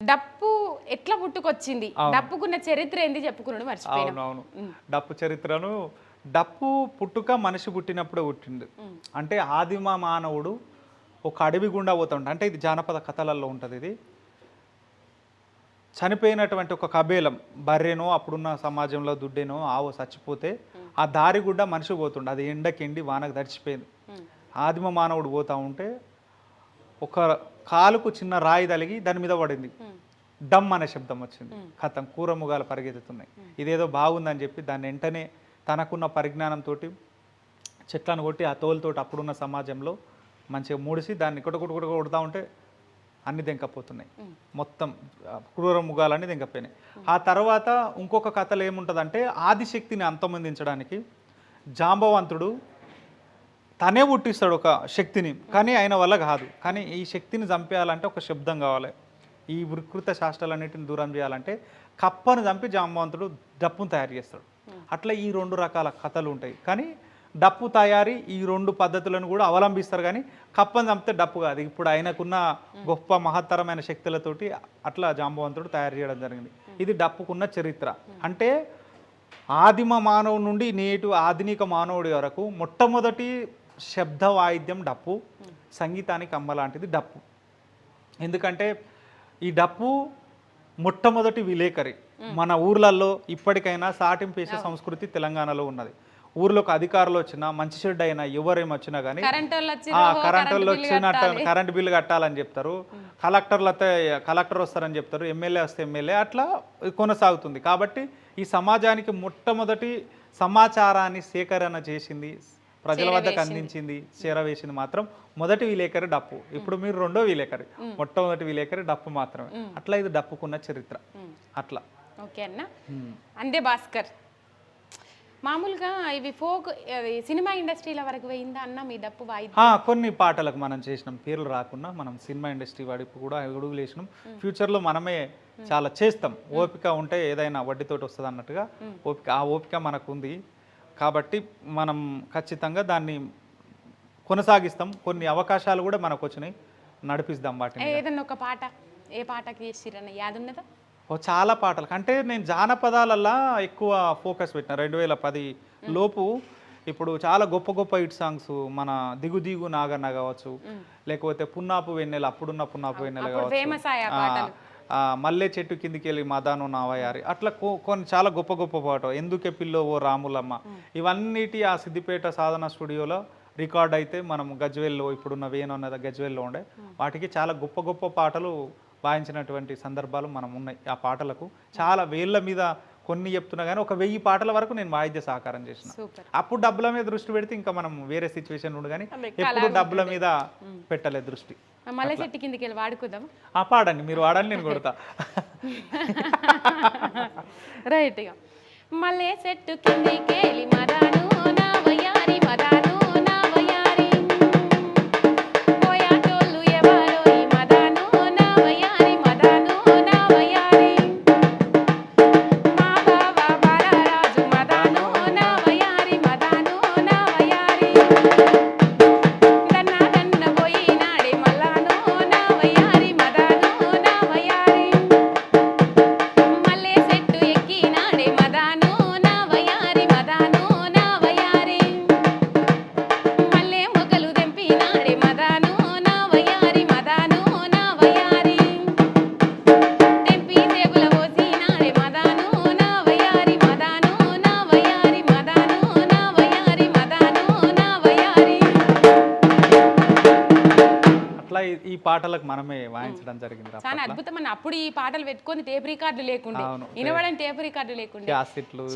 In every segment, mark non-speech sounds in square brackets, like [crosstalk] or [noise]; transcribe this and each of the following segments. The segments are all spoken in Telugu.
డప్పు ఎట్లా పుట్టుకొచ్చింది? డప్పుకున్న చరిత్ర ఏంది చెప్పుకున్నాడు మర్చిపోయినా. డప్పు చరిత్రను డప్పు పుట్టుక మనిషి పుట్టినప్పుడే పుట్టింది అంటే ఆదిమ మానవుడు ఒక అడవి గుండా పోతుంట అంటే ఇది జానపద కథలలో ఉంటుంది ఇది. చనిపోయినటువంటి ఒక కబేలం బర్రెనో అప్పుడున్న సమాజంలో దుడ్డేనో ఆవో చచ్చిపోతే ఆ దారి గుండా మనిషి పోతుండే. అది ఎండకెండి వానకు తడిచిపోయింది. ఆదిమ మానవుడు పోతా ఉంటే ఒక కాలుకు చిన్న రాయి తలిగి దాని మీద పడింది. డమ్ అనే శబ్దం వచ్చింది. కథం కూర ముగాలు పరిగెత్తుతున్నాయి ఇదేదో బాగుందని చెప్పి దాన్ని వెంటనే తనకున్న పరిజ్ఞానంతో చెట్లను కొట్టి ఆ తోలుతోటి అప్పుడున్న సమాజంలో మంచిగా మూడిసి దాన్ని కొట్టుకొట్టు కొట్టు కొడుతూ ఉంటే అన్ని దెంకపోతున్నాయి. మొత్తం క్రూర ముగాలన్నీ దెంకపోయినాయి ఆ తర్వాత ఇంకొక కథలు ఏముంటుందంటే ఆదిశక్తిని అంతమొందించడానికి జాంబవంతుడు తనే పుట్టిస్తాడు ఒక శక్తిని కానీ ఆయన వల్ల కాదు. కానీ ఈ శక్తిని చంపేయాలంటే ఒక శబ్దం కావాలి. ఈ వికృత శాస్త్రాలన్నింటిని దూరం చేయాలంటే కప్పను చంపి జాంబవంతుడు డప్పును తయారు చేస్తాడు. అట్లా ఈ రెండు రకాల కథలు ఉంటాయి. కానీ డప్పు తయారీ ఈ రెండు పద్ధతులను కూడా అవలంబిస్తారు. కానీ కప్పను చంపితే డప్పు కాదు. ఇప్పుడు ఆయనకున్న గొప్ప మహత్తరమైన శక్తులతోటి అట్లా జాంబవంతుడు తయారు చేయడం జరిగింది. ఇది డప్పుకున్న చరిత్ర. అంటే ఆదిమ మానవుడి నుండి నేటి ఆధునిక మానవుడి వరకు మొట్టమొదటి శబ్ద వాయిద్యం డప్పు సంగీతానికి అమ్మ లాంటిది డప్పు. ఎందుకంటే ఈ డప్పు మొట్టమొదటి విలేకరి. మన ఊర్లలో ఇప్పటికైనా సాటింపు వేసే సంస్కృతి తెలంగాణలో ఉన్నది. ఊర్లోకి అధికారులు వచ్చినా మంచి చెడ్డ అయినా ఎవరేం వచ్చినా కానీ కరెంట్ వాళ్ళు కరెంట్ వచ్చినట్టు కరెంట్ బిల్లు కట్టాలని చెప్తారు. కలెక్టర్లు అయితే కలెక్టర్ వస్తారని చెప్తారు. ఎమ్మెల్యే వస్తే ఎమ్మెల్యే. అట్లా కొనసాగుతుంది. కాబట్టి ఈ సమాజానికి మొట్టమొదటి సమాచారాన్ని సేకరణ చేసింది ప్రజల వద్దకు అందించింది చేరవేసింది మాత్రం మొదటి విలేకరి డప్పు. ఇప్పుడు మీరు రెండో విలేకరి. మొట్టమొదటి విలేకరి డప్పు మాత్రమే. అట్లా ఇది డప్పుకున్న చరిత్ర. అట్లా. ఓకే అన్న. అందే భాస్కర్. మామూలుగా ఇవి ఫోక్ సినిమా ఇండస్ట్రీల వరకు పోయిందా అన్న మీ డప్పు వాయిద్యం? కొన్ని పాటలకు మనం చేసినాం. పేర్లు రాకుండా మనం సినిమా ఇండస్ట్రీ వాడికి కూడా అడుగులు వేసినాం ఫ్యూచర్లో మనమే చాలా చేస్తాం. ఓపిక ఉంటే ఏదైనా వడ్డీతోటి వస్తుంది అన్నట్టుగా ఓపిక ఆ ఓపిక మనకు ఉంది కాబట్టి మనం ఖచ్చితంగా దాన్ని కొనసాగిస్తాం. కొన్ని అవకాశాలు కూడా మనకు వచ్చినాయి. నడిపిస్తాం వాటిని ఏదన్నా ఒక పాట ఏ పాటకి చేసిరన్న యాదున్నదా ఓ చాలా పాటలకు అంటే నేను జానపదాలల్లా ఎక్కువ ఫోకస్ పెట్టిన. రెండు వేల పది లోపు ఇప్పుడు చాలా గొప్ప గొప్ప హిట్ సాంగ్స్ మన దిగు దిగు నాగన్న కావచ్చు లేకపోతే పున్నాపు వెన్నెల అప్పుడున్న పున్నాపు వెన్నెల కావచ్చు. మల్లె చెట్టు కిందికి వెళ్ళి మదాను నావయారి. అట్లా కొ- కొన్ని చాలా గొప్ప గొప్ప పాట. ఎందుకే పిల్లో ఓ రాములమ్మ. ఇవన్నిటి ఆ సిద్దిపేట సాధన స్టూడియోలో రికార్డ్ అయితే మనం గజ్వేల్లో ఇప్పుడున్న వేణు అన్నది గజ్వేల్లో ఉండే. వాటికి చాలా గొప్ప గొప్ప పాటలు వాయించినటువంటి సందర్భాలు మనం ఉన్నాయి ఆ పాటలకు. చాలా వేళ్ళ మీద కొన్ని చెప్తున్నా కానీ ఒక వెయ్యి పాటల వరకు నేను వాయిద్య సహకారం చేసిన. అప్పుడు డబ్బుల మీద దృష్టి పెడితే ఇంకా మనం వేరే సిచ్యువేషన్ ఉండు కానీ ఎప్పుడు డబ్బుల మీద పెట్టలేదు దృష్టి. మల్లె చెట్టు కిందికి వెళ్ళి వాడుకుందాం ఆ పాడండి మీరు వాడండి నేను కొడతా. [laughs] రైట్ ఇక మల్లె చెట్టు కిందికి వెళ్ళి మదాను నా వయ్యారి మదాను పాటలకు మనమే వాయించడం జరిగింది. చాలా అద్భుతమైన అప్పుడు ఈ పాటలు పెట్టుకొని టేప్ రికార్డు లేకుండే. వినవడం టేప్ రికార్డు లేకుండే.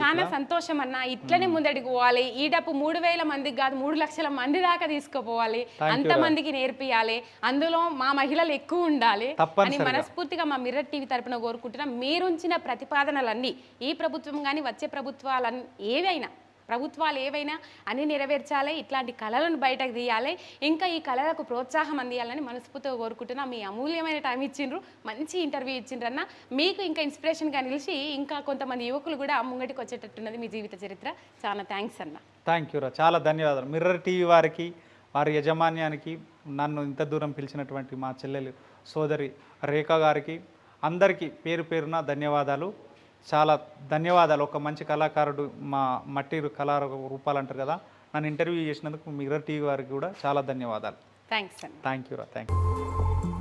చాలా సంతోషం అన్న ఇట్లనే ముందడికి పోవాలి. ఈ డప్పు మూడు వేల మందికి కాదు మూడు లక్షల మంది దాకా తీసుకుపోవాలి. అంత మందికి నేర్పియాలి. అందులో మా మహిళలు ఎక్కువ ఉండాలి అని. మనస్ఫూర్తిగా మా మిర్రర్ టీవీ తరపున కోరుకుంటున్నాం. మీరుంచిన ప్రతిపాదనలన్నీ ఈ ప్రభుత్వం కానీ వచ్చే ప్రభుత్వాలన్నీ ఏవైనా ప్రభుత్వాలు ఏవైనా అన్ని నెరవేర్చాలి ఇట్లాంటి కళలను బయటకు తీయాలి ఇంకా ఈ కళలకు ప్రోత్సాహం అందియాలని మనస్ఫూర్తిగా కోరుకుంటున్నా. మీ అమూల్యమైన టైం ఇచ్చిండ్రు మంచి ఇంటర్వ్యూ ఇచ్చిండ్రు అన్న. మీకు ఇంకా ఇన్స్పిరేషన్గా నిలిచి ఇంకా కొంతమంది యువకులు కూడా ముంగటికి వచ్చేటట్టున్నది మీ జీవిత చరిత్ర. చాలా థ్యాంక్స్ అన్న. థ్యాంక్ యూ చాలా ధన్యవాదాలు. మిర్రర్ టీవీ వారికి వారి యజమాన్యానికి నన్ను ఇంత దూరం పిలిచినటువంటి మా చెల్లెలు సోదరి రేఖ గారికి అందరికీ పేరు పేరున ధన్యవాదాలు. చాలా ధన్యవాదాలు. ఒక మంచి కళాకారుడు మా మట్టి కళా రూపాలు అంటారు కదా నన్ను ఇంటర్వ్యూ చేసినందుకు మిర్రర్ టీవీ వారికి కూడా చాలా ధన్యవాదాలు. థ్యాంక్స్ అండి థ్యాంక్ యూ రా థ్యాంక్ యూ